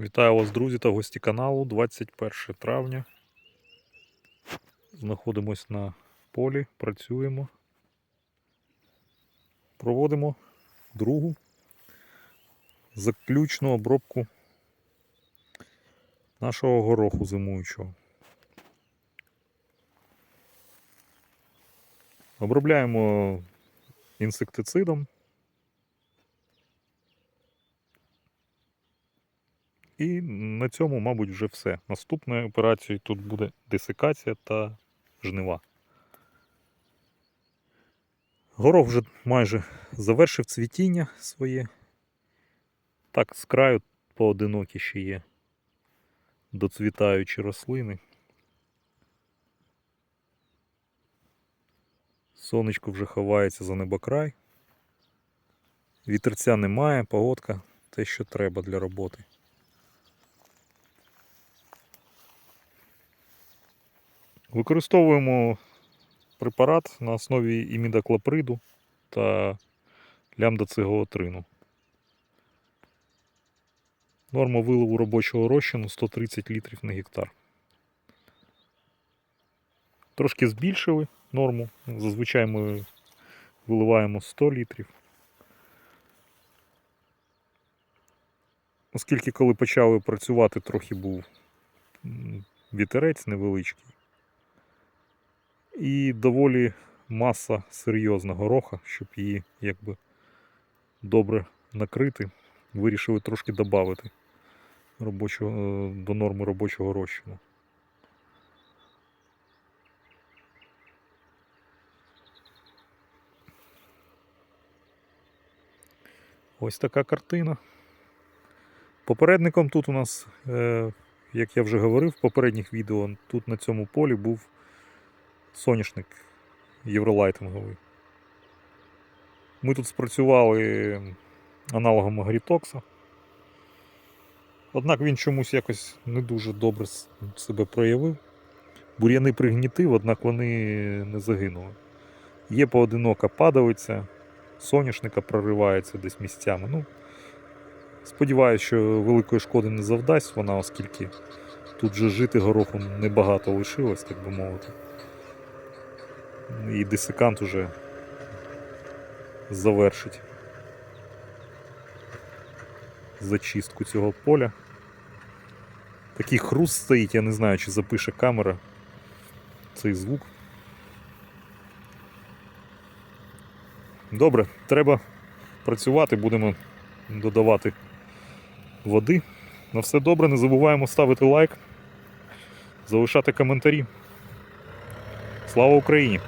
Вітаю вас, друзі та гості каналу. 21 травня. Знаходимось на полі, працюємо. Проводимо другу заключну обробку нашого гороху зимуючого. Обробляємо інсектицидом. І на цьому, мабуть, вже все. Наступною операцією тут буде десикація та жнива. Горох вже майже завершив цвітіння своє. Так, з краю поодинокі ще є доцвітаючі рослини. Сонечко вже ховається за небокрай. Вітерця немає, погодка те, що треба для роботи. Використовуємо препарат на основі імідаклоприду та лямдацигоотрину. Норма виливу робочого розчину 130 літрів на гектар. Трошки збільшили норму. Зазвичай ми виливаємо 100 літрів. Оскільки коли почали працювати, трохи був вітерець невеличкий. І доволі маса серйозна гороха, щоб її якби добре накрити. Вирішили трошки додати робочого, е, до норми робочого розчину. Ось така картина. Попередником тут у нас, е, як я вже говорив в попередніх відео, тут на цьому полі був соняшник євролайтинговий. Ми тут спрацювали аналогом Агрітокса. Однак він чомусь якось не дуже добре себе проявив. Бур'яни пригнітив, однак вони не загинули. Є поодинока падалиця, соняшника проривається десь місцями. Ну, сподіваюся, що великої шкоди не завдасть вона, оскільки тут же жити гороху небагато лишилось, так би мовити. І десикант уже завершить зачистку цього поля. Такий хруст стоїть, я не знаю, чи запише камера цей звук. Добре, треба працювати, будемо додавати води. На все добре, не забуваємо ставити лайк, залишати коментарі. Слава Україні!